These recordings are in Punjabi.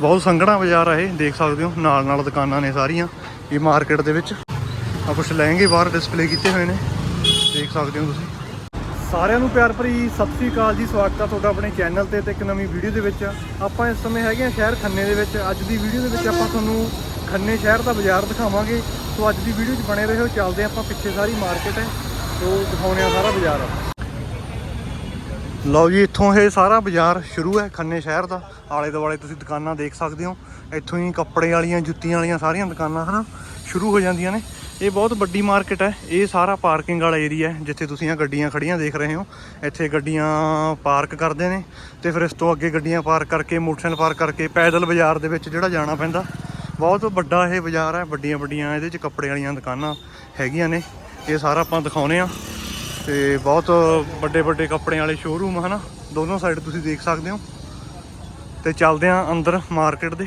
ਬਹੁਤ ਸੰਘਣਾ ਬਾਜ਼ਾਰ ਆ ਇਹ, ਦੇਖ ਸਕਦੇ ਹੋ, ਨਾਲ ਨਾਲ ਦੁਕਾਨਾਂ ਨੇ ਸਾਰੀਆਂ, ਇਹ ਮਾਰਕੀਟ ਦੇ ਵਿੱਚ। ਆ ਕੁਝ ਲਹਿੰਗੇ ਬਾਹਰ ਡਿਸਪਲੇ ਕੀਤੇ ਹੋਏ ਨੇ, ਦੇਖ ਸਕਦੇ ਹੋ ਤੁਸੀਂ। ਸਾਰਿਆਂ ਨੂੰ ਪਿਆਰ ਭਰੀ ਸਤਿ ਸ੍ਰੀ ਅਕਾਲ ਜੀ, ਸਵਾਗਤ ਆ ਤੁਹਾਡਾ ਆਪਣੇ ਚੈਨਲ ਤੇ ਤੇ ਇੱਕ ਨਵੀਂ ਵੀਡੀਓ ਦੇ ਵਿੱਚ। ਆਪਾਂ ਇਸ ਸਮੇਂ ਹੈਗੇ ਆ ਸ਼ਹਿਰ ਖੰਨੇ ਦੇ ਵਿੱਚ, ਅੱਜ ਦੀ ਵੀਡੀਓ ਦੇ ਵਿੱਚ ਆਪਾਂ ਤੁਹਾਨੂੰ ਖੰਨੇ ਸ਼ਹਿਰ ਦਾ ਬਾਜ਼ਾਰ ਦਿਖਾਵਾਂਗੇ। ਸੋ ਅੱਜ ਦੀ ਵੀਡੀਓ 'ਚ ਬਣੇ ਰਹੋ, ਚੱਲਦੇ ਹਾਂ ਆਪਾਂ ਪਿੱਛੇ ਸਾਰੀ ਮਾਰਕੀਟ ਹੈ ਸੋ ਦਿਖਾਉਣੇ ਆ ਸਾਰਾ ਬਾਜ਼ਾਰ। ਲਓ ਜੀ, ਇੱਥੋਂ ਇਹ ਸਾਰਾ ਬਾਜ਼ਾਰ ਸ਼ੁਰੂ ਹੈ, ਖੰਨੇ ਸ਼ਹਿਰ ਦਾ। ਆਲੇ ਦੁਆਲੇ ਤੁਸੀਂ ਦੁਕਾਨਾਂ ਦੇਖ ਸਕਦੇ ਹੋ। ਇੱਥੋਂ ਹੀ ਕੱਪੜੇ ਵਾਲੀਆਂ, ਜੁੱਤੀਆਂ ਵਾਲੀਆਂ ਸਾਰੀਆਂ ਦੁਕਾਨਾਂ, ਹਨਾ, ਸ਼ੁਰੂ ਹੋ ਜਾਂਦੀਆਂ ਨੇ। ਇਹ ਬਹੁਤ ਵੱਡੀ ਮਾਰਕੀਟ ਹੈ। ਇਹ ਸਾਰਾ ਪਾਰਕਿੰਗ ਵਾਲਾ ਏਰੀਆ ਹੈ, ਜਿੱਥੇ ਤੁਸੀਂ ਆ ਗੱਡੀਆਂ ਖੜੀਆਂ ਦੇਖ ਰਹੇ ਹੋ। ਇੱਥੇ ਗੱਡੀਆਂ ਪਾਰਕ ਕਰਦੇ ਨੇ ਤੇ ਫਿਰ ਇਸ ਤੋਂ ਅੱਗੇ ਗੱਡੀਆਂ ਪਾਰਕ ਕਰਕੇ, ਮੋਟਰਸਾਈਕਲ ਪਾਰਕ ਕਰਕੇ, ਪੈਦਲ ਬਾਜ਼ਾਰ ਦੇ ਵਿੱਚ ਜਿਹੜਾ ਜਾਣਾ ਪੈਂਦਾ। ਬਹੁਤ ਵੱਡਾ ਇਹ ਬਾਜ਼ਾਰ ਹੈ ਵੱਡੀਆਂ ਵੱਡੀਆਂ ਇਹਦੇ 'ਚ ਕੱਪੜੇ ਵਾਲੀਆਂ ਦੁਕਾਨਾਂ ਹੈਗੀਆਂ ਨੇ। ਇਹ ਸਾਰਾ ਆਪਾਂ ਦਿਖਾਉਨੇ ਆ ਤੇ ਬਹੁਤ ਵੱਡੇ ਵੱਡੇ ਕੱਪੜਿਆਂ ਵਾਲੇ ਸ਼ੋਰੂਮ ਹਨਾ? ਦੋਨੋਂ ਸਾਈਡ ਤੁਸੀਂ ਦੇਖ ਸਕਦੇ ਹੋ। ਤੇ ਚੱਲਦੇ ਆ ਅੰਦਰ ਮਾਰਕੀਟ ਦੇ।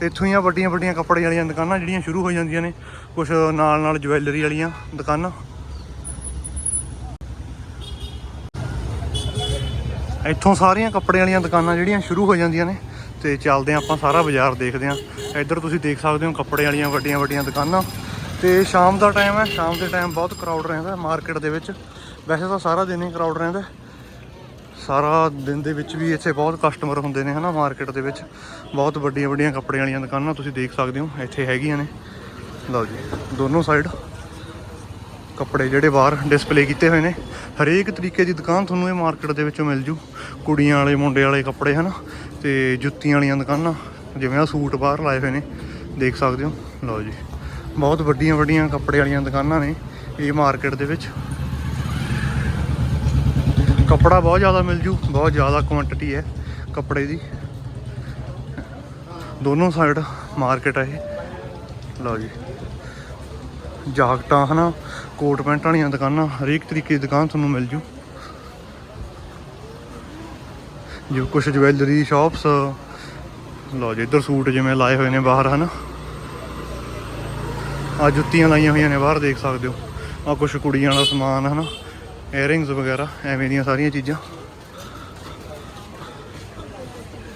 ਤੇ ਇੱਥੋਂ ਹੀ ਆ ਵੱਡੀਆਂ ਵੱਡੀਆਂ ਕੱਪੜੇ ਵਾਲੀਆਂ ਦੁਕਾਨਾਂ ਜਿਹੜੀਆਂ ਸ਼ੁਰੂ ਹੋ ਜਾਂਦੀਆਂ ਨੇ। ਕੁਝ ਨਾਲ ਨਾਲ ਜਵੈਲਰੀ ਵਾਲੀਆਂ ਦੁਕਾਨਾਂ। ਇੱਥੋਂ ਸਾਰੀਆਂ ਕੱਪੜੇ ਵਾਲੀਆਂ ਦੁਕਾਨਾਂ ਜਿਹੜੀਆਂ ਸ਼ੁਰੂ ਹੋ ਜਾਂਦੀਆਂ ਨੇ। ਤੇ ਚੱਲਦੇ ਆ ਆਪਾਂ ਸਾਰਾ ਬਾਜ਼ਾਰ ਦੇਖਦੇ ਆ ਇੱਧਰ ਤੁਸੀਂ ਦੇਖ ਸਕਦੇ ਹੋ ਕੱਪੜੇ ਵਾਲੀਆਂ ਵੱਡੀਆਂ ਵੱਡੀਆਂ ਦੁਕਾਨਾਂ। ਤੇ ਸ਼ਾਮ ਦਾ ਟਾਈਮ ਹੈ, ਸ਼ਾਮ ਦੇ ਟਾਈਮ ਬਹੁਤ ਕਰਾਊਡ ਰਹਿੰਦਾ ਮਾਰਕੀਟ ਦੇ ਵਿੱਚ। ਵੈਸੇ ਤਾਂ ਸਾਰਾ ਦਿਨ ਹੀ ਕਰਾਊਡ ਰਹਿੰਦਾ ਸਾਰਾ ਦਿਨ ਦੇ ਵਿੱਚ ਵੀ ਇੱਥੇ ਬਹੁਤ ਕਸਟਮਰ ਹੁੰਦੇ ਨੇ ਹਨਾ ਮਾਰਕੀਟ ਦੇ ਵਿੱਚ। ਬਹੁਤ ਵੱਡੀਆਂ ਵੱਡੀਆਂ ਕੱਪੜੇ ਵਾਲੀਆਂ ਦੁਕਾਨਾਂ ਤੁਸੀਂ ਦੇਖ ਸਕਦੇ ਹੋ, ਇੱਥੇ ਹੈਗੀਆਂ ਨੇ। ਲਓ ਜੀ, ਦੋਨੋਂ ਸਾਈਡ ਕੱਪੜੇ ਜਿਹੜੇ ਬਾਹਰ ਡਿਸਪਲੇ ਕੀਤੇ ਹੋਏ ਨੇ। ਹਰੇਕ ਤਰੀਕੇ ਦੀ ਦੁਕਾਨ ਤੁਹਾਨੂੰ ਇਹ ਮਾਰਕੀਟ ਦੇ ਵਿੱਚੋਂ ਮਿਲ ਜੂ। ਕੁੜੀਆਂ ਵਾਲੇ, ਮੁੰਡੇ ਵਾਲੇ ਕੱਪੜੇ ਹਨਾ, ਤੇ ਜੁੱਤੀਆਂ ਵਾਲੀਆਂ ਦੁਕਾਨਾਂ, ਜਿਵੇਂ ਆ ਸੂਟ ਬਾਹਰ ਲਾਏ ਹੋਏ ਨੇ, ਦੇਖ ਸਕਦੇ ਹੋ। ਲਓ ਜੀ। ਬਹੁਤ ਵੱਡੀਆਂ ਵੱਡੀਆਂ ਕੱਪੜੇ ਵਾਲੀਆਂ ਦੁਕਾਨਾਂ ਨੇ ਇਹ ਮਾਰਕੀਟ ਦੇ ਵਿੱਚ। ਕੱਪੜਾ ਬਹੁਤ ਜ਼ਿਆਦਾ ਮਿਲ ਜੂ, ਬਹੁਤ ਜ਼ਿਆਦਾ ਕੁਆਂਟੀਟੀ ਹੈ ਕੱਪੜੇ ਦੀ। ਦੋਨੋਂ ਸਾਈਡ ਮਾਰਕੀਟ ਹੈ ਇਹ। ਲਓ ਜੀ। ਜਾਕਟਾਂ, ਹਨਾ, ਕੋਟ ਪੈਂਟਾਂ ਵਾਲੀਆਂ ਦੁਕਾਨਾਂ, ਹਰੇਕ ਤਰੀਕੇ ਦੀ ਦੁਕਾਨ ਤੁਹਾਨੂੰ ਮਿਲ ਜੂ। ਜੋ ਕੁਝ ਜਵੈਲਰੀ ਸ਼ਾਪਸ ਲਓ ਜੀ, ਇੱਧਰ ਸੂਟ ਜਿਵੇਂ ਲਾਏ ਹੋਏ ਨੇ ਬਾਹਰ, ਹਨਾ। ਆ ਜੁੱਤੀਆਂ ਲਾਈਆਂ ਹੋਈਆਂ ਨੇ, ਬਾਹਰ ਦੇਖ ਸਕਦੇ ਹੋ। ਆ ਕੁਝ ਕੁੜੀਆਂ ਵਾਲਾ ਸਮਾਨ, ਹਨਾ? ਏਅਰਿੰਗਸ ਵਗੈਰਾ, ਐਵੇਂ ਦੀਆਂ ਸਾਰੀਆਂ ਚੀਜ਼ਾਂ।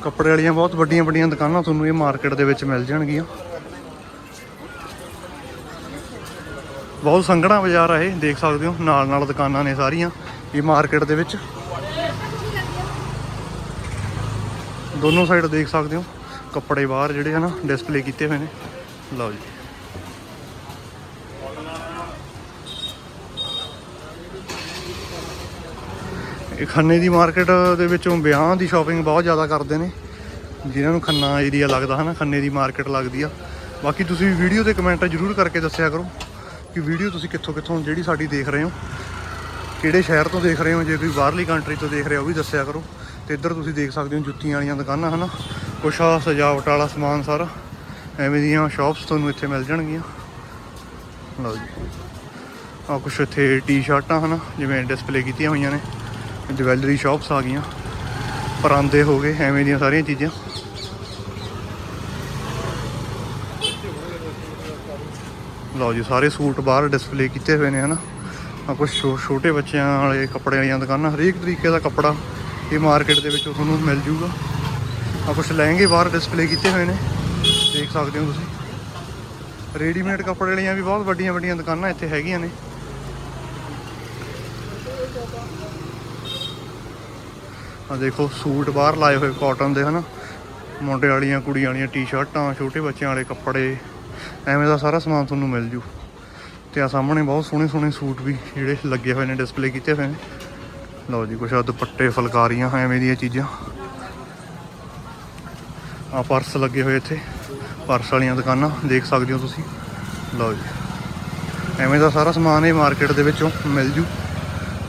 ਕੱਪੜੇ ਵਾਲੀਆਂ ਬਹੁਤ ਵੱਡੀਆਂ ਵੱਡੀਆਂ ਦੁਕਾਨਾਂ ਤੁਹਾਨੂੰ ਇਹ ਮਾਰਕੀਟ ਦੇ ਵਿੱਚ ਮਿਲ ਜਾਣਗੀਆਂ। ਬਹੁਤ ਸੰਘਣਾ ਬਾਜ਼ਾਰ ਆ ਇਹ, ਦੇਖ ਸਕਦੇ ਹੋ। ਨਾਲ ਨਾਲ ਦੁਕਾਨਾਂ ਨੇ ਸਾਰੀਆਂ ਇਹ ਮਾਰਕੀਟ ਦੇ ਵਿੱਚ। ਦੋਨੋਂ ਸਾਈਡ ਦੇਖ ਸਕਦੇ ਹੋ। ਕੱਪੜੇ ਬਾਹਰ ਜਿਹੜੇ, ਹਨਾ ਡਿਸਪਲੇ ਕੀਤੇ ਹੋਏ ਨੇ। ਲਓ ਜੀ। ਇਹ ਖੰਨੇ ਦੀ ਮਾਰਕੀਟ ਦੇ ਵਿੱਚੋਂ ਵਿਆਹਾਂ ਦੀ ਸ਼ਾਪਿੰਗ ਬਹੁਤ ਜ਼ਿਆਦਾ ਕਰਦੇ ਨੇ। ਜਿਨ੍ਹਾਂ ਨੂੰ ਖੰਨਾ ਏਰੀਆ ਲੱਗਦਾ ਹਨਾ, ਖੰਨੇ ਦੀ ਮਾਰਕੀਟ ਲੱਗਦੀ ਆ। ਬਾਕੀ ਤੁਸੀਂ ਵੀਡੀਓ ਤੇ ਕਮੈਂਟ ਜ਼ਰੂਰ ਕਰਕੇ ਦੱਸਿਆ ਕਰੋ ਕਿ ਵੀਡੀਓ ਤੁਸੀਂ ਕਿੱਥੋਂ ਕਿੱਥੋਂ ਜਿਹੜੀ ਸਾਡੀ ਦੇਖ ਰਹੇ ਹੋ, ਕਿਹੜੇ ਸ਼ਹਿਰ ਤੋਂ ਦੇਖ ਰਹੇ ਹੋ, ਜੇ ਕੋਈ ਬਾਹਰਲੀ ਕੰਟਰੀ ਤੋਂ ਦੇਖ ਰਹੇ ਹੋ ਉਹ ਵੀ ਦੱਸਿਆ ਕਰੋ। ਤੇ ਇੱਧਰ ਤੁਸੀਂ ਦੇਖ ਸਕਦੇ ਹੋ ਜੁੱਤੀਆਂ ਵਾਲੀਆਂ ਦੁਕਾਨਾਂ ਹਨਾ, ਕੁਛ ਆ ਸਜਾਵਟ ਵਾਲਾ ਸਮਾਨ ਸਾਰਾ, ਐਵੇਂ ਦੀਆਂ ਸ਼ਾਪਸ ਤੁਹਾਨੂੰ ਇੱਥੇ ਮਿਲ ਜਾਣਗੀਆਂ। ਲਓ ਜੀ। ਆ ਕੁਛ ਇੱਥੇ ਟੀ-ਸ਼ਰਟਾਂ ਹਨਾ, ਜਿਵੇਂ ਡਿਸਪਲੇ ਕੀਤੀਆਂ ਹੋਈਆਂ ਨੇ। ਜਵੈਲਰੀ ਸ਼ਾਪਸ ਆ ਗਈਆਂ। ਪਰਾਂਦੇ ਹੋ ਗਏ, ਐਵੇਂ ਦੀਆਂ ਸਾਰੀਆਂ ਚੀਜ਼ਾਂ। ਲਓ ਜੀ, ਸਾਰੇ ਸੂਟ ਬਾਹਰ ਡਿਸਪਲੇ ਕੀਤੇ ਹੋਏ ਨੇ, ਹਨਾ। ਆ ਕੁਝ ਛੋਟੇ ਬੱਚਿਆਂ ਵਾਲੇ ਕੱਪੜੇ ਵਾਲੀਆਂ ਦੁਕਾਨਾਂ, ਹਰੇਕ ਤਰੀਕੇ ਦਾ ਕੱਪੜਾ ਇਹ ਮਾਰਕੀਟ ਦੇ ਵਿੱਚ ਤੁਹਾਨੂੰ ਮਿਲ ਜੂਗਾ। ਆ ਕੁਝ ਲਹਿੰਗੇ ਬਾਹਰ ਡਿਸਪਲੇ ਕੀਤੇ ਹੋਏ ਨੇ, ਦੇਖ ਸਕਦੇ ਹੋ ਤੁਸੀਂ। ਰੈਡੀਮੇਡ ਕੱਪੜੇ ਵਾਲੀਆਂ ਵੀ ਬਹੁਤ ਵੱਡੀਆਂ ਵੱਡੀਆਂ ਦੁਕਾਨਾਂ ਇੱਥੇ ਹੈਗੀਆਂ ਨੇ। ਆ ਦੇਖੋ, ਸੂਟ ਬਾਹਰ ਲਾਏ ਹੋਏ ਕਾਟਨ ਦੇ, ਹਨਾ? ਮੁੰਡੇ ਵਾਲੀਆਂ, ਕੁੜੀਆਂ ਵਾਲੀਆਂ ਟੀ-ਸ਼ਰਟਾਂ ਛੋਟੇ ਬੱਚਿਆਂ ਵਾਲੇ ਕੱਪੜੇ। ਐਵੇਂ ਦਾ ਸਾਰਾ ਸਮਾਨ ਤੁਹਾਨੂੰ ਮਿਲ ਜੂ। ਤੇ ਆ ਸਾਹਮਣੇ ਬਹੁਤ ਸੋਹਣੇ ਸੋਹਣੇ ਸੂਟ ਵੀ ਜਿਹੜੇ ਲੱਗੇ ਹੋਏ ਨੇ ਡਿਸਪਲੇ ਕੀਤੇ ਹੋਏ ਨੇ। ਲਓ ਜੀ, ਕੁਛ ਆ ਦੁਪੱਟੇ, ਫੁਲਕਾਰੀਆਂ, ਐਵੇਂ ਦੀਆਂ ਚੀਜ਼ਾਂ। ਆ ਪਰਸ ਲੱਗੇ ਹੋਏ ਇੱਥੇ, ਪਰਸ ਵਾਲੀਆਂ ਦੁਕਾਨਾਂ, ਦੇਖ ਸਕਦੇ ਹੋ ਤੁਸੀਂ। ਲਓ ਜੀ। ਐਵੇਂ ਦਾ ਸਾਰਾ ਸਮਾਨ ਇਹ ਮਾਰਕੀਟ ਦੇ ਵਿੱਚੋਂ ਮਿਲ ਜੂ।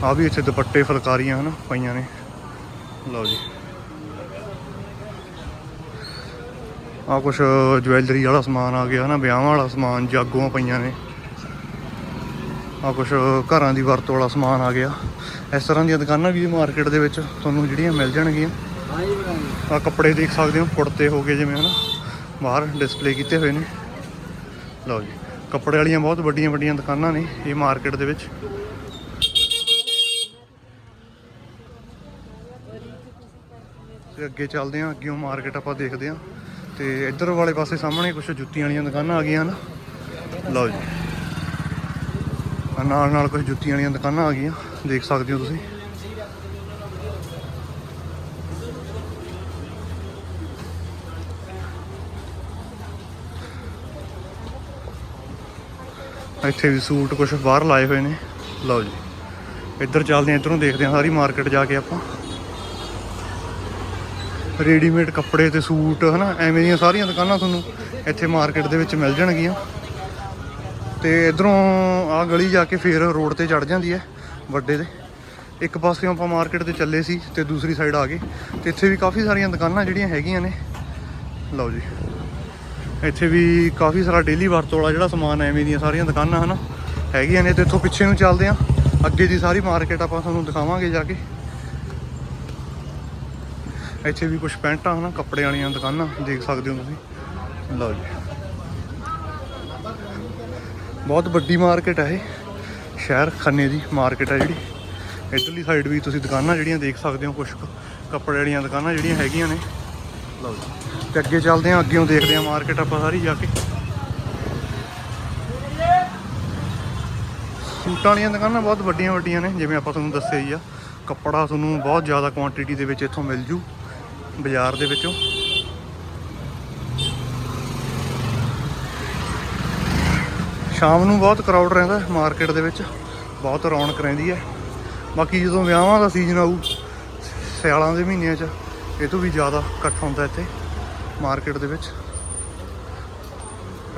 ਆ ਵੀ ਇੱਥੇ ਦੁਪੱਟੇ, ਫੁਲਕਾਰੀਆਂ, ਹਨਾ, ਪਈਆਂ ਨੇ। ਲਓ ਜੀ। ਆ ਕੁਛ ਜਵੈਲਰੀ ਵਾਲਾ ਸਮਾਨ ਆ ਗਿਆ ਨਾ ਵਿਆਹਾਂ ਵਾਲਾ ਸਮਾਨ, ਜਾਗੋਆਂ ਪਈਆਂ ਨੇ। ਆ ਕੁਛ ਘਰਾਂ ਦੀ ਵਰਤੋਂ ਵਾਲਾ ਸਮਾਨ ਆ ਗਿਆ। ਇਸ ਤਰ੍ਹਾਂ ਦੀਆਂ ਦੁਕਾਨਾਂ ਵੀ ਮਾਰਕੀਟ ਦੇ ਵਿੱਚ ਤੁਹਾਨੂੰ ਜਿਹੜੀਆਂ ਮਿਲ ਜਾਣਗੀਆਂ। ਆ ਕੱਪੜੇ ਦੇਖ ਸਕਦੇ ਹੋ, ਕੁੜਤੇ ਹੋ ਗਏ ਜਿਵੇਂ ਹਨਾ, ਬਾਹਰ ਡਿਸਪਲੇ ਕੀਤੇ ਹੋਏ ਨੇ। ਲਓ ਜੀ, ਕੱਪੜੇ ਵਾਲੀਆਂ ਬਹੁਤ ਵੱਡੀਆਂ ਵੱਡੀਆਂ ਦੁਕਾਨਾਂ ਨੇ ਇਹ ਮਾਰਕੀਟ ਦੇ ਵਿੱਚ। ਤੇ ਅੱਗੇ ਚੱਲਦੇ ਹਾਂ ਅੱਗੇੋਂ ਮਾਰਕੀਟ ਆਪਾਂ ਦੇਖਦੇ ਹਾਂ। ਤੇ ਇੱਧਰ ਵਾਲੇ ਪਾਸੇ ਸਾਹਮਣੇ ਕੁਝ ਜੁੱਤੀਆਂ ਵਾਲੀਆਂ ਦੁਕਾਨਾਂ ਆ ਗਈਆਂ ਨਾ ਲਓ ਜੀ। ਨਾਲ ਨਾਲ ਕੁਝ ਜੁੱਤੀਆਂ ਵਾਲੀਆਂ ਦੁਕਾਨਾਂ ਆ ਗਈਆਂ। ਦੇਖ ਸਕਦੇ ਹੋ ਤੁਸੀਂ। ਇੱਥੇ ਵੀ ਸੂਟ ਕੁਝ ਬਾਹਰ ਲਾਏ ਹੋਏ ਨੇ। ਲਓ ਜੀ। ਇੱਧਰ ਚੱਲਦੇ ਹਾਂ, ਇੱਧਰੋਂ ਦੇਖਦੇ ਹਾਂ, ਸਾਰੀ ਮਾਰਕੀਟ ਜਾ ਕੇ ਆਪਾਂ। ਰੈਡੀਮੇਡ ਕੱਪੜੇ ਤੇ ਸੂਟ, ਹਨਾ? ਐਵੇਂ ਦੀਆਂ ਸਾਰੀਆਂ ਦੁਕਾਨਾਂ ਤੁਹਾਨੂੰ ਇੱਥੇ ਮਾਰਕੀਟ ਦੇ ਵਿੱਚ ਮਿਲ ਜਾਣਗੀਆਂ। ਤੇ ਇਧਰੋਂ ਆ ਗਲੀ ਜਾ ਕੇ ਫੇਰ ਰੋਡ ਤੇ ਚੜ ਜਾਂਦੀ ਹੈ, ਵੱਡੇ ਦੇ ਇੱਕ ਪਾਸਿਓਂ ਆਪਾਂ ਮਾਰਕੀਟ ਤੇ ਚੱਲੇ ਸੀ ਤੇ ਦੂਸਰੀ ਸਾਈਡ ਆ ਗਏ। ਤੇ ਇੱਥੇ ਵੀ ਕਾਫੀ ਸਾਰੀਆਂ ਦੁਕਾਨਾਂ ਜਿਹੜੀਆਂ ਹੈਗੀਆਂ ਨੇ। ਲਓ ਜੀ। ਇੱਥੇ ਵੀ ਕਾਫੀ ਸਾਰਾ ਡੇਲੀ ਵਰਤੋਂ ਵਾਲਾ ਜਿਹੜਾ ਸਮਾਨ ਐਵੇਂ ਦੀਆਂ ਸਾਰੀਆਂ ਦੁਕਾਨਾਂ, ਹਨ, ਹੈਗੀਆਂ ਨੇ। ਤੇ ਇੱਥੋਂ ਪਿੱਛੇ ਨੂੰ ਚੱਲਦੇ ਆ। ਅੱਗੇ ਦੀ ਸਾਰੀ ਮਾਰਕੀਟ ਆਪਾਂ ਤੁਹਾਨੂੰ ਦਿਖਾਵਾਂਗੇ ਜਾ ਕੇ। ਇੱਥੇ ਵੀ ਕੁਝ ਪੈਂਟਾਂ, ਹਨ, ਕੱਪੜੇ ਵਾਲੀਆਂ ਦੁਕਾਨਾਂ, ਦੇਖ ਸਕਦੇ ਹੋ ਤੁਸੀਂ। ਲਓ ਜੀ। ਬਹੁਤ ਵੱਡੀ ਮਾਰਕੀਟ ਹੈ ਇਹ। ਸ਼ਹਿਰ ਖੰਨੇ ਦੀ ਮਾਰਕੀਟ ਹੈ ਜਿਹੜੀ। ਇੱਧਰਲੀ ਸਾਈਡ ਵੀ ਤੁਸੀਂ ਦੁਕਾਨਾਂ ਜਿਹੜੀਆਂ ਦੇਖ ਸਕਦੇ ਹੋ ਕੁਝ ਕੱਪੜੇ ਵਾਲੀਆਂ ਦੁਕਾਨਾਂ ਜਿਹੜੀਆਂ ਹੈਗੀਆਂ ਨੇ। ਲਓ ਜੀ। ਤੇ ਅੱਗੇ ਚੱਲਦੇ ਹਾਂ ਅੱਗੇੋਂ ਦੇਖਦੇ ਹਾਂ ਮਾਰਕੀਟ ਆਪਾਂ ਸਾਰੀ ਜਾ ਕੇ। ਸੂਟਾਂ ਵਾਲੀਆਂ ਦੁਕਾਨਾਂ ਬਹੁਤ ਵੱਡੀਆਂ ਵੱਡੀਆਂ ਨੇ, ਜਿਵੇਂ ਆਪਾਂ ਤੁਹਾਨੂੰ ਦੱਸਿਆ ਹੀ ਆ। ਕੱਪੜਾ ਤੁਹਾਨੂੰ ਬਹੁਤ ਜ਼ਿਆਦਾ ਕੁਆਂਟੀਟੀ ਦੇ ਵਿੱਚ ਇੱਥੋਂ ਮਿਲ ਜੂ। ਬਾਜ਼ਾਰ ਦੇ ਵਿੱਚੋਂ। ਸ਼ਾਮ ਨੂੰ ਬਹੁਤ ਕਰਾਊਡ ਰਹਿੰਦਾ ਮਾਰਕੀਟ ਦੇ ਵਿੱਚ। ਬਹੁਤ ਰੌਣਕ ਰਹਿੰਦੀ ਹੈ। ਬਾਕੀ ਜਦੋਂ ਵਿਆਹਾਂ ਦਾ ਸੀਜ਼ਨ ਆਊ, ਸਿਆਲਾਂ ਦੇ ਮਹੀਨਿਆਂ 'ਚ, ਇਹ ਤੋਂ ਵੀ ਜ਼ਿਆਦਾ ਇਕੱਠ ਹੁੰਦਾ ਇੱਥੇ ਮਾਰਕੀਟ ਦੇ ਵਿੱਚ।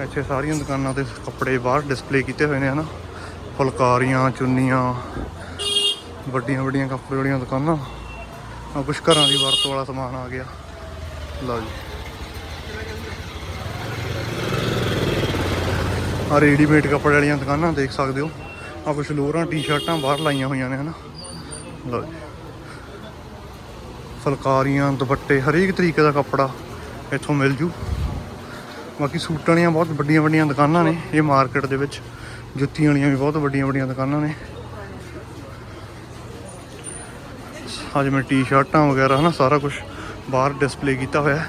ਇੱਥੇ ਸਾਰੀਆਂ ਦੁਕਾਨਾਂ ਤੇ ਕੱਪੜੇ ਬਾਹਰ ਡਿਸਪਲੇ ਕੀਤੇ ਹੋਏ ਨੇ, ਹਨਾ? ਫੁਲਕਾਰੀਆਂ, ਚੁੰਨੀਆਂ ਵੱਡੀਆਂ ਵੱਡੀਆਂ ਕੱਪੜੇ ਵਾਲੀਆਂ ਦੁਕਾਨਾਂ। ਆ ਕੁਝ ਘਰਾਂ ਦੀ ਵਰਤੋਂ ਵਾਲਾ ਸਮਾਨ ਆ ਗਿਆ। ਲਓ ਜੀ। ਆ ਰੈਡੀਮੇਡ ਕੱਪੜੇ ਵਾਲੀਆਂ ਦੁਕਾਨਾਂ ਦੇਖ ਸਕਦੇ ਹੋ। ਆ ਕੁਝ ਲੋਰਾਂ, ਟੀ-ਸ਼ਰਟਾਂ ਬਾਹਰ ਲਾਈਆਂ ਹੋਈਆਂ ਨੇ, ਹਨਾ? ਲਓ ਜੀ। ਫੁਲਕਾਰੀਆਂ, ਦੁਪੱਟੇ, ਹਰੇਕ ਤਰੀਕੇ ਦਾ ਕੱਪੜਾ ਇੱਥੋਂ ਮਿਲ ਜੂ। ਬਾਕੀ ਸੂਟਾਂ ਵਾਲੀਆਂ ਬਹੁਤ ਵੱਡੀਆਂ ਵੱਡੀਆਂ ਦੁਕਾਨਾਂ ਨੇ, ਇਹ ਮਾਰਕੀਟ ਦੇ ਵਿੱਚ। ਜੁੱਤੀਆਂ ਵਾਲੀਆਂ ਵੀ ਬਹੁਤ ਵੱਡੀਆਂ ਵੱਡੀਆਂ ਦੁਕਾਨਾਂ ਨੇ। ਆ ਮੈਂ ਟੀ-ਸ਼ਰਟਾਂ ਵਗੈਰਾ, ਹਨਾ, ਸਾਰਾ ਕੁਝ ਬਾਹਰ ਡਿਸਪਲੇ ਕੀਤਾ ਹੋਇਆ ਹੈ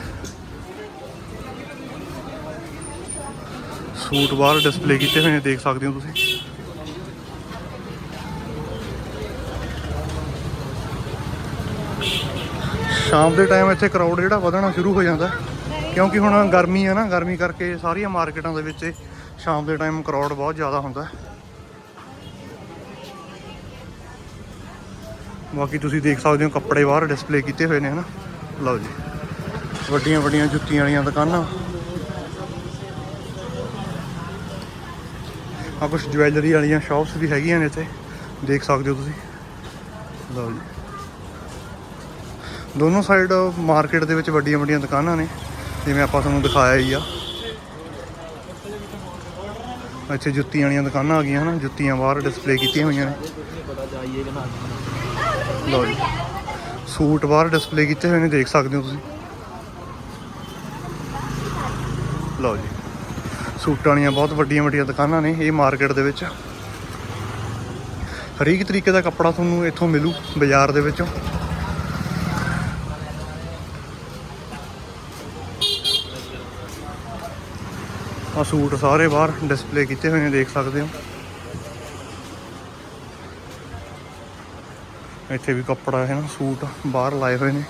ਸੂਟ ਬਾਹਰ ਡਿਸਪਲੇ ਕੀਤੇ ਹੋਏ ਨੇ, ਦੇਖ ਸਕਦੇ ਹੋ ਤੁਸੀਂ ਸ਼ਾਮ ਦੇ ਟਾਈਮ ਇੱਥੇ ਕਰਾਊਡ ਜਿਹੜਾ ਵਧਣਾ ਸ਼ੁਰੂ ਹੋ ਜਾਂਦਾ ਕਿਉਂਕਿ ਹੁਣ ਗਰਮੀ ਹੈ ਨਾ, ਗਰਮੀ ਕਰਕੇ ਸਾਰੀਆਂ ਮਾਰਕੀਟਾਂ ਦੇ ਵਿੱਚ ਸ਼ਾਮ ਦੇ ਟਾਈਮ ਕਰਾਊਡ ਬਹੁਤ ਜ਼ਿਆਦਾ ਹੁੰਦਾ ਹੈ। ਬਾਕੀ ਤੁਸੀਂ ਦੇਖ ਸਕਦੇ ਹੋ ਕੱਪੜੇ ਬਾਹਰ ਡਿਸਪਲੇ ਕੀਤੇ ਹੋਏ ਨੇ, ਹਨਾ? ਲਓ ਜੀ। ਵੱਡੀਆਂ ਵੱਡੀਆਂ ਜੁੱਤੀਆਂ ਵਾਲੀਆਂ ਦੁਕਾਨਾਂ। ਆ ਕੁਝ ਜਵੈਲਰੀ ਵਾਲੀਆਂ ਸ਼ਾਪਸ ਵੀ ਹੈਗੀਆਂ ਨੇ ਇੱਥੇ। ਦੇਖ ਸਕਦੇ ਹੋ ਤੁਸੀਂ। ਲਓ ਜੀ। ਦੋਨੋਂ ਸਾਈਡ ਮਾਰਕੀਟ ਦੇ ਵਿੱਚ ਵੱਡੀਆਂ ਵੱਡੀਆਂ ਦੁਕਾਨਾਂ ਨੇ। ਜਿਵੇਂ ਆਪਾਂ ਤੁਹਾਨੂੰ ਦਿਖਾਇਆ ਹੀ ਆ। ਅੱਛਾ ਜੁੱਤੀਆਂ ਵਾਲੀਆਂ ਦੁਕਾਨਾਂ ਆ ਗਈਆਂ, ਹਨਾ? ਜੁੱਤੀਆਂ ਬਾਹਰ ਡਿਸਪਲੇ ਕੀਤੀਆਂ ਹੋਈਆਂ ਨੇ। ਲਓ ਜੀ। ਸੂਟ ਬਾਹਰ ਡਿਸਪਲੇ ਕੀਤੇ ਹੋਏ ਨੇ, ਦੇਖ ਸਕਦੇ ਹੋ ਤੁਸੀਂ। ਲਓ ਜੀ। ਸੂਟਾਂ ਵਾਲੀਆਂ ਬਹੁਤ ਵੱਡੀਆਂ ਵੱਡੀਆਂ ਦੁਕਾਨਾਂ ਨੇ ਇਹ ਮਾਰਕੀਟ ਦੇ ਵਿੱਚ। ਹਰੇਕ ਤਰੀਕੇ ਦਾ ਕੱਪੜਾ ਤੁਹਾਨੂੰ ਇੱਥੋਂ ਮਿਲੂ ਬਾਜ਼ਾਰ ਦੇ ਵਿੱਚੋਂ। ਆ ਸੂਟ ਸਾਰੇ ਬਾਹਰ ਡਿਸਪਲੇ ਕੀਤੇ ਹੋਏ ਨੇ, ਦੇਖ ਸਕਦੇ ਹੋ। ਇੱਥੇ ਵੀ ਕੱਪੜਾ ਹੈ ਨਾ, ਸੂਟ ਬਾਹਰ ਲਾਏ ਹੋਏ ਨੇ।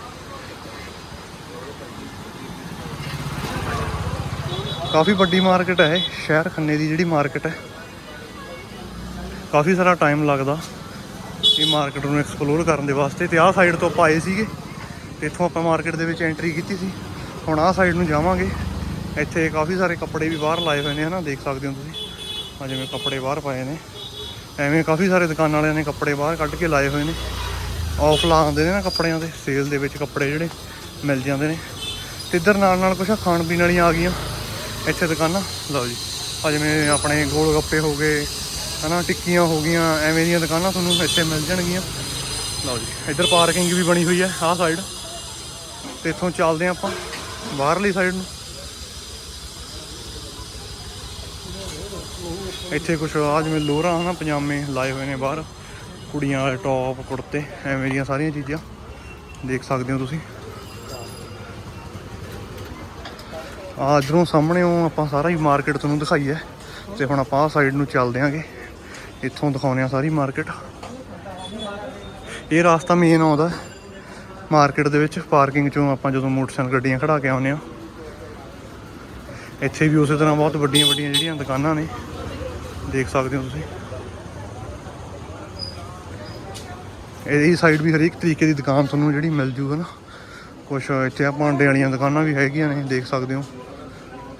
ਕਾਫੀ ਵੱਡੀ ਮਾਰਕੀਟ ਹੈ ਸ਼ਹਿਰ ਖੰਨੇ ਦੀ ਜਿਹੜੀ ਮਾਰਕੀਟ ਹੈ। ਕਾਫੀ ਸਾਰਾ ਟਾਈਮ ਲੱਗਦਾ ਇਹ ਮਾਰਕੀਟ ਨੂੰ ਐਕਸਪਲੋਰ ਕਰਨ ਦੇ ਵਾਸਤੇ ਤੇ ਆਹ ਸਾਈਡ ਤੋਂ ਆਪਾਂ ਆਏ ਸੀਗੇ ਤੇ ਇੱਥੋਂ ਆਪਾਂ ਮਾਰਕੀਟ ਦੇ ਵਿੱਚ ਐਂਟਰੀ ਕੀਤੀ ਸੀ। ਹੁਣ ਆਹ ਸਾਈਡ ਨੂੰ ਜਾਵਾਂਗੇ। ਇੱਥੇ ਕਾਫੀ ਸਾਰੇ ਕੱਪੜੇ ਵੀ ਬਾਹਰ ਲਾਏ ਹੋਏ ਨੇ, ਹਨਾ, ਦੇਖ ਸਕਦੇ ਹੋ ਤੁਸੀਂ। ਆ ਜਿਵੇਂ ਕੱਪੜੇ ਬਾਹਰ ਪਾਏ ਨੇ। ਐਵੇਂ ਕਾਫੀ ਸਾਰੇ ਦੁਕਾਨ ਵਾਲਿਆਂ ਨੇ ਕੱਪੜੇ ਬਾਹਰ ਕੱਢ ਕੇ ਲਾਏ ਹੋਏ ਨੇ। ਆਫ ਲਾਉਂਦੇ ਨੇ ਨਾ ਕੱਪੜਿਆਂ ਦੇ ਸੇਲ ਦੇ ਵਿੱਚ ਕੱਪੜੇ ਜਿਹੜੇ ਮਿਲ ਜਾਂਦੇ ਨੇ। ਤੇ ਇੱਧਰ ਨਾਲ ਨਾਲ ਕੁਛ ਖਾਣ ਪੀਣ ਵਾਲੀਆਂ ਆ ਗਈਆਂ। ਇੱਥੇ ਦੁਕਾਨਾਂ, ਲਓ ਜੀ। ਆ ਜਿਵੇਂ ਆਪਣੇ ਗੋਲ ਗੱਪੇ ਹੋ ਗਏ, ਹਨਾ, ਟਿੱਕੀਆਂ ਹੋ ਗਈਆਂ, ਐਵੇਂ ਦੀਆਂ ਦੁਕਾਨਾਂ ਤੁਹਾਨੂੰ ਇੱਥੇ ਮਿਲ ਜਾਣਗੀਆਂ। ਲਓ ਜੀ, ਇੱਧਰ ਪਾਰਕਿੰਗ ਵੀ ਬਣੀ ਹੋਈ ਹੈ ਆਹ ਸਾਈਡ ਤੇ ਇੱਥੋਂ ਚੱਲਦੇ ਹਾਂ ਆਪਾਂ, ਬਾਹਰਲੀ ਸਾਈਡ ਨੂੰ। ਇੱਥੇ ਕੁਛ ਆ, ਜਿਵੇਂ ਲੋਰਾਂ ਹਨਾ, ਪਜਾਮੇ ਲਾਏ ਹੋਏ ਨੇ ਬਾਹਰ। ਕੁੜੀਆਂ ਵਾਲੇ ਟੌਪ ਕੁੜਤੇ, ਐਵੇਂ ਦੀਆਂ ਸਾਰੀਆਂ ਚੀਜ਼ਾਂ ਦੇਖ ਸਕਦੇ ਹੋ ਤੁਸੀਂ। ਆ ਇਧਰੋਂ ਸਾਹਮਣੇੋਂ ਆਪਾਂ ਸਾਰਾ ਹੀ ਮਾਰਕੀਟ ਤੁਹਾਨੂੰ ਦਿਖਾਈ ਹੈ ਤੇ ਹੁਣ ਆਪਾਂ ਆਹ ਸਾਈਡ ਨੂੰ ਚੱਲਦੇ ਆਂਗੇ ਇੱਥੋਂ ਦਿਖਾਉਂਦੇ ਆ ਸਾਰੀ ਮਾਰਕੀਟ ਇਹ ਰਾਸਤਾ ਮੇਨ ਆਉਂਦਾ ਮਾਰਕੀਟ ਦੇ ਵਿੱਚ ਪਾਰਕਿੰਗ ਚੋਂ ਆਪਾਂ ਜਦੋਂ ਮੋਟਰਸਾਈਕਲ ਗੱਡੀਆਂ ਖੜਾ ਕੇ ਆਉਂਦੇ ਆ ਇੱਥੇ ਵੀ ਉਸੇ ਤਰ੍ਹਾਂ ਬਹੁਤ ਵੱਡੀਆਂ ਵੱਡੀਆਂ ਜਿਹੜੀਆਂ ਦੁਕਾਨਾਂ ਨੇ, ਦੇਖ ਸਕਦੇ ਹੋ ਤੁਸੀਂ। ਇਹਦੀ ਸਾਈਡ ਵੀ ਹਰੇਕ ਤਰੀਕੇ ਦੀ ਦੁਕਾਨ ਤੁਹਾਨੂੰ ਜਿਹੜੀ ਮਿਲ ਜੂਗਾ ਨਾ। ਕੁਛ ਇੱਥੇ ਆ ਭਾਂਡੇ ਵਾਲੀਆਂ ਦੁਕਾਨਾਂ ਵੀ ਹੈਗੀਆਂ ਨੇ, ਦੇਖ ਸਕਦੇ ਹੋ।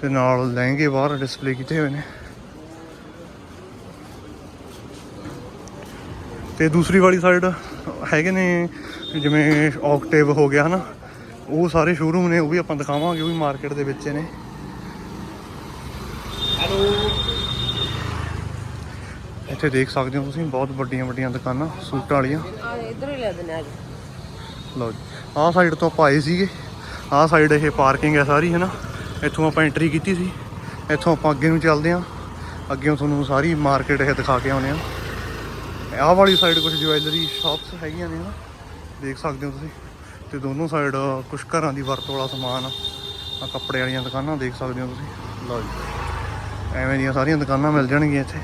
ਤੇ ਨਾਲ ਲਹਿੰਗੇ ਬਾਹਰ ਡਿਸਪਲੇ ਕੀਤੇ ਹੋਏ ਨੇ। ਤੇ ਦੂਸਰੀ ਵਾਲੀ ਸਾਈਡ ਹੈਗੇ ਨੇ, ਜਿਵੇਂ ਆਕਟੇਵ ਹੋ ਗਿਆ ਹਨਾ, ਉਹ ਸਾਰੇ ਸ਼ੋਰੂਮ ਨੇ, ਉਹ ਵੀ ਆਪਾਂ ਦਿਖਾਵਾਂਗੇ, ਉਹ ਵੀ ਮਾਰਕੀਟ ਦੇ ਵਿੱਚ ਨੇ। ਇੱਥੇ ਦੇਖ ਸਕਦੇ ਹੋ ਤੁਸੀਂ ਬਹੁਤ ਵੱਡੀਆਂ ਵੱਡੀਆਂ ਦੁਕਾਨਾਂ ਸੂਟਾਂ ਵਾਲੀਆਂ। ਆ ਇਧਰ ਹੀ ਲੈ ਦਿੰਦੇ ਆ ਲਓ ਜੀ ਆਹ ਸਾਈਡ ਤੋਂ ਆਪਾਂ ਆਏ ਸੀਗੇ। ਆਹ ਸਾਈਡ ਇਹ ਪਾਰਕਿੰਗ ਹੈ ਸਾਰੀ ਹੈ ਨਾ ਇੱਥੋਂ ਆਪਾਂ ਐਂਟਰੀ ਕੀਤੀ ਸੀ। ਇੱਥੋਂ ਆਪਾਂ ਅੱਗੇ ਨੂੰ ਚੱਲਦੇ ਹਾਂ। ਅੱਗੇੋਂ ਤੁਹਾਨੂੰ ਸਾਰੀ ਮਾਰਕੀਟ ਇਹ ਦਿਖਾ ਕੇ ਆਉਂਦੇ ਆ ਆਹ ਵਾਲੀ ਸਾਈਡ ਕੁਝ ਜੁਐਲਰੀ ਸ਼ਾਪਸ ਹੈਗੀਆਂ ਨੇ ਨਾ ਦੇਖ ਸਕਦੇ ਹੋ ਤੁਸੀਂ। ਤੇ ਦੋਨੋਂ ਸਾਈਡ ਕੁਝ ਘਰਾਂ ਦੀ ਵਰਤੋਂ ਵਾਲਾ ਸਮਾਨ ਆ। ਕੱਪੜੇ ਵਾਲੀਆਂ ਦੁਕਾਨਾਂ ਦੇਖ ਸਕਦੇ ਹੋ ਤੁਸੀਂ। ਲਓ ਜੀ ਐਵੇਂ ਦੀਆਂ ਸਾਰੀਆਂ ਦੁਕਾਨਾਂ ਮਿਲ ਜਾਣਗੀਆਂ ਇੱਥੇ।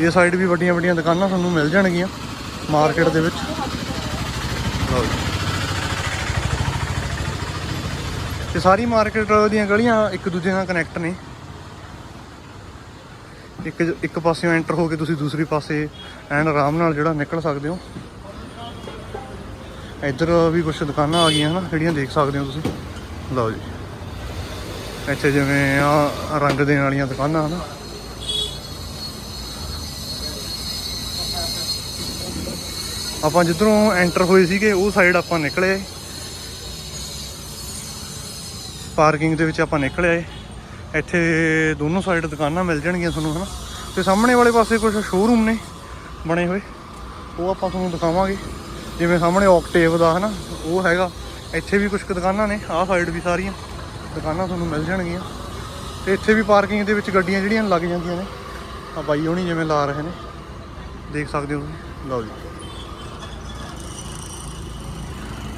ਇਹ ਸਾਈਡ ਵੀ ਵੱਡੀਆਂ ਵੱਡੀਆਂ ਦੁਕਾਨਾਂ ਤੁਹਾਨੂੰ ਮਿਲ ਜਾਣਗੀਆਂ ਮਾਰਕੀਟ ਦੇ ਵਿੱਚ। ਲਓ ਜੀ। ਤੇ ਸਾਰੀ ਮਾਰਕੀਟ ਦੀਆਂ ਗਲੀਆਂ ਇੱਕ ਦੂਜੇ ਨਾਲ ਕਨੈਕਟ ਨੇ। ਇੱਕ ਇੱਕ ਪਾਸਿਓਂ ਐਂਟਰ ਹੋ ਕੇ ਤੁਸੀਂ ਦੂਸਰੀ ਪਾਸੇ ਐਨ ਆਰਾਮ ਨਾਲ ਜਿਹੜਾ ਨਿਕਲ ਸਕਦੇ ਹੋ। ਇੱਧਰ ਵੀ ਕੁਝ ਦੁਕਾਨਾਂ ਆ ਗਈਆਂ ਹਨਾ, ਜਿਹੜੀਆਂ ਦੇਖ ਸਕਦੇ ਹੋ ਤੁਸੀਂ। ਲਓ ਜੀ। ਇੱਥੇ ਜਿਵੇਂ ਆ ਰੰਗ ਦੇਣ ਵਾਲੀਆਂ ਦੁਕਾਨਾਂ ਹਨਾ। ਆਪਾਂ ਜਿੱਧਰੋਂ ਐਂਟਰ ਹੋਏ ਸੀਗੇ, ਉਹ ਸਾਈਡ ਆਪਾਂ ਨਿਕਲੇ। ਪਾਰਕਿੰਗ ਦੇ ਵਿੱਚ ਆਪਾਂ ਨਿਕਲੇ। ਆਏ ਇੱਥੇ ਦੋਨੋਂ ਸਾਈਡ ਦੁਕਾਨਾਂ ਮਿਲ ਜਾਣਗੀਆਂ ਤੁਹਾਨੂੰ, ਹਨਾ? ਤੇ ਸਾਹਮਣੇ ਵਾਲੇ ਪਾਸੇ ਕੁਝ ਸ਼ੋਰੂਮ ਨੇ ਬਣੇ ਹੋਏ। ਉਹ ਆਪਾਂ ਤੁਹਾਨੂੰ ਦਿਖਾਵਾਂਗੇ। ਜਿਵੇਂ ਸਾਹਮਣੇ ਆਕਟੇਵ ਦਾ, ਹਨਾ? ਉਹ ਹੈਗਾ। ਇੱਥੇ ਵੀ ਕੁਝ ਦੁਕਾਨਾਂ ਨੇ। ਆਹ ਸਾਈਡ ਵੀ ਸਾਰੀਆਂ ਦੁਕਾਨਾਂ ਤੁਹਾਨੂੰ ਮਿਲ ਜਾਣਗੀਆਂ। ਤੇ ਇੱਥੇ ਵੀ ਪਾਰਕਿੰਗ ਦੇ ਵਿੱਚ ਗੱਡੀਆਂ ਜਿਹੜੀਆਂ ਲੱਗ ਜਾਂਦੀਆਂ ਨੇ। ਆ ਬਾਈ ਹੋਣੀ ਜਿਵੇਂ ਲਾ ਰਹੇ ਨੇ। ਦੇਖ ਸਕਦੇ ਹੋ ਤੁਸੀਂ? ਲਓ ਜੀ।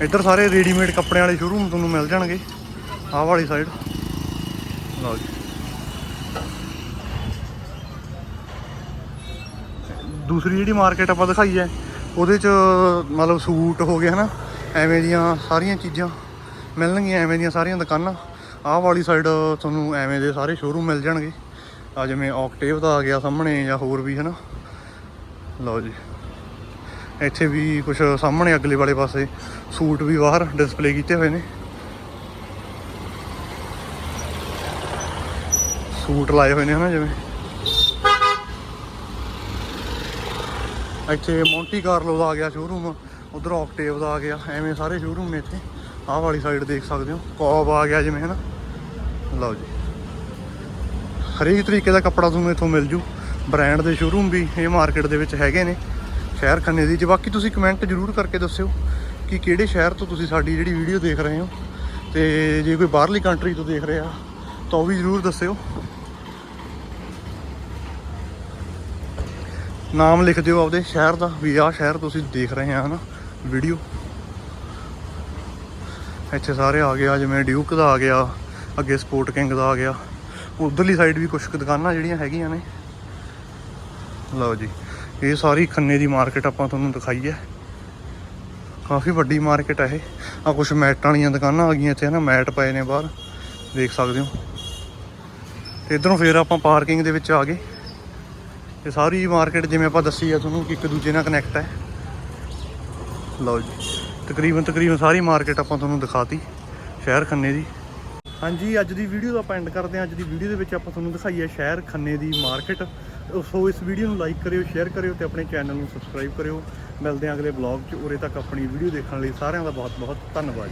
ਇੱਧਰ ਸਾਰੇ ਰੈਡੀਮੇਡ ਕੱਪੜਿਆਂ ਵਾਲੇ ਸ਼ੋਰੂਮ ਤੁਹਾਨੂੰ ਮਿਲ ਜਾਣਗੇ। ਆਹ ਵਾਲੀ ਸਾਈਡ ਲਓ ਜੀ। ਦੂਸਰੀ ਜਿਹੜੀ ਮਾਰਕੀਟ ਆਪਾਂ ਦਿਖਾਈ ਹੈ, ਉਹਦੇ ਚ ਮਤਲਬ ਸੂਟ ਹੋ ਗਏ ਹਨਾ, ਐਵੇਂ ਦੀਆਂ ਸਾਰੀਆਂ ਚੀਜ਼ਾਂ ਮਿਲਣਗੀਆਂ, ਐਵੇਂ ਦੀਆਂ ਸਾਰੀਆਂ ਦੁਕਾਨਾਂ। ਆਹ ਵਾਲੀ ਸਾਈਡ ਤੁਹਾਨੂੰ ਐਵੇਂ ਦੇ ਸਾਰੇ ਸ਼ੋਰੂਮ ਮਿਲ ਜਾਣਗੇ। ਆ ਜਿਵੇਂ ਆਕਟੇਵ ਦਾ ਆ ਗਿਆ ਸਾਹਮਣੇ ਜਾਂ ਹੋਰ ਵੀ ਹਨਾ। ਲਓ ਜੀ। ਇੱਥੇ ਵੀ ਕੁਝ ਸਾਹਮਣੇ ਅਗਲੇ ਵਾਲੇ ਪਾਸੇ ਸੂਟ ਵੀ ਬਾਹਰ ਡਿਸਪਲੇ ਕੀਤੇ ਹੋਏ ਨੇ। ਸੂਟ ਲਾਏ ਹੋਏ ਨੇ ਹਨਾ ਜਿਵੇਂ। ਇੱਥੇ ਮੌਂਟੀ ਕਾਰਲੋ ਦਾ ਆ ਗਿਆ ਸ਼ੋਰੂਮ ਉਧਰ ਆਕਟੇਵ ਦਾ ਆ ਗਿਆ, ਐਵੇਂ ਸਾਰੇ ਸ਼ੋਰੂਮ ਨੇ ਇੱਥੇ। ਆਹ ਵਾਲੀ ਸਾਈਡ ਦੇਖ ਸਕਦੇ ਹੋ ਕੌਬ ਆ ਗਿਆ ਜਿਵੇਂ ਹਨਾ। ਲਓ ਜੀ। ਹਰੇਕ ਤਰੀਕੇ ਦਾ ਕੱਪੜਾ ਤੁਹਾਨੂੰ ਇੱਥੋਂ ਮਿਲ ਜੂ। ਬ੍ਰਾਂਡ ਦੇ ਸ਼ੋਰੂਮ ਵੀ ਇਹ ਮਾਰਕੀਟ ਦੇ ਵਿੱਚ ਹੈਗੇ ਨੇ। ਸ਼ਹਿਰ ਖੰਨੇ ਦੀ ਜੇ ਬਾਕੀ ਤੁਸੀਂ ਕਮੈਂਟ ਜ਼ਰੂਰ ਕਰਕੇ ਦੱਸਿਓ ਕਿ ਕਿਹੜੇ ਸ਼ਹਿਰ ਤੋਂ ਤੁਸੀਂ ਸਾਡੀ ਜਿਹੜੀ ਵੀਡੀਓ ਦੇਖ ਰਹੇ ਹੋ। ਤੇ ਜੇ ਕੋਈ ਬਾਹਰਲੀ ਕੰਟਰੀ ਤੋਂ ਦੇਖ ਰਿਹਾ, ਤਾਂ ਉਹ ਵੀ ਜ਼ਰੂਰ ਦੱਸਿਓ। ਨਾਮ ਲਿਖ ਦਿਓ ਆਪਦੇ ਸ਼ਹਿਰ ਦਾ, ਵੀ ਆਹ ਸ਼ਹਿਰ ਤੁਸੀਂ ਦੇਖ ਰਹੇ ਆ, ਹਨਾ ਵੀਡੀਓ ਇੱਥੇ ਸਾਰੇ ਆ ਗਿਆ ਜਿਵੇਂ ਡਿਊਕ ਦਾ ਆ ਗਿਆ, ਅੱਗੇ ਸਪੋਰਟ ਕਿੰਗ ਦਾ ਆ ਗਿਆ। ਉਧਰਲੀ ਸਾਈਡ ਵੀ ਕੁਝ ਕੁ ਦੁਕਾਨਾਂ ਜਿਹੜੀਆਂ ਹੈਗੀਆਂ ਨੇ। ਲਓ ਜੀ। ਇਹ ਸਾਰੀ ਖੰਨੇ ਦੀ ਮਾਰਕੀਟ ਆਪਾਂ ਤੁਹਾਨੂੰ ਦਿਖਾਈ ਹੈ। ਕਾਫੀ ਵੱਡੀ ਮਾਰਕੀਟ ਹੈ ਇਹ। ਆ ਕੁਝ ਮੈਟਾਂ ਵਾਲੀਆਂ ਦੁਕਾਨਾਂ ਆ ਗਈਆਂ ਇੱਥੇ ਨਾ ਮੈਟ ਪਏ ਨੇ ਬਾਹਰ। ਦੇਖ ਸਕਦੇ ਹੋ। ਤੇ ਇਧਰੋਂ ਫੇਰ ਆਪਾਂ ਪਾਰਕਿੰਗ ਦੇ ਵਿੱਚ ਆ ਗਏ। ਤੇ ਸਾਰੀ ਮਾਰਕੀਟ ਜਿਵੇਂ ਆਪਾਂ ਦੱਸੀ ਆ ਤੁਹਾਨੂੰ ਕਿ ਇੱਕ ਦੂਜੇ ਨਾਲ ਕਨੈਕਟ ਹੈ। ਲਓ ਜੀ। ਤਕਰੀਬਨ ਤਕਰੀਬਨ ਸਾਰੀ ਮਾਰਕੀਟ ਆਪਾਂ ਤੁਹਾਨੂੰ ਦਿਖਾਤੀ, ਸ਼ਹਿਰ ਖੰਨੇ ਦੀ। ਹਾਂਜੀ, ਅੱਜ ਦੀ ਵੀਡੀਓ ਦਾ ਆਪਾਂ ਐਂਡ ਕਰਦੇ ਹਾਂ। ਅੱਜ ਦੀ ਵੀਡੀਓ ਦੇ ਵਿੱਚ ਆਪਾਂ ਤੁਹਾਨੂੰ ਦਿਖਾਈ ਹੈ ਸ਼ਹਿਰ ਖੰਨੇ ਦੀ ਮਾਰਕੀਟ। ਸੋ ਇਸ ਵੀਡੀਓ ਨੂੰ ਲਾਈਕ ਕਰਿਓ, ਸ਼ੇਅਰ ਕਰਿਓ ਤੇ ਆਪਣੇ ਚੈਨਲ ਨੂੰ ਸਬਸਕ੍ਰਾਈਬ ਕਰਿਓ। ਮਿਲਦੇ ਹਾਂ ਅਗਲੇ ਬਲੌਗ 'ਚ। ਉਰੇ ਤੱਕ ਆਪਣੀ ਵੀਡੀਓ ਦੇਖਣ ਲਈ ਸਾਰਿਆਂ ਦਾ ਬਹੁਤ ਬਹੁਤ ਧੰਨਵਾਦ।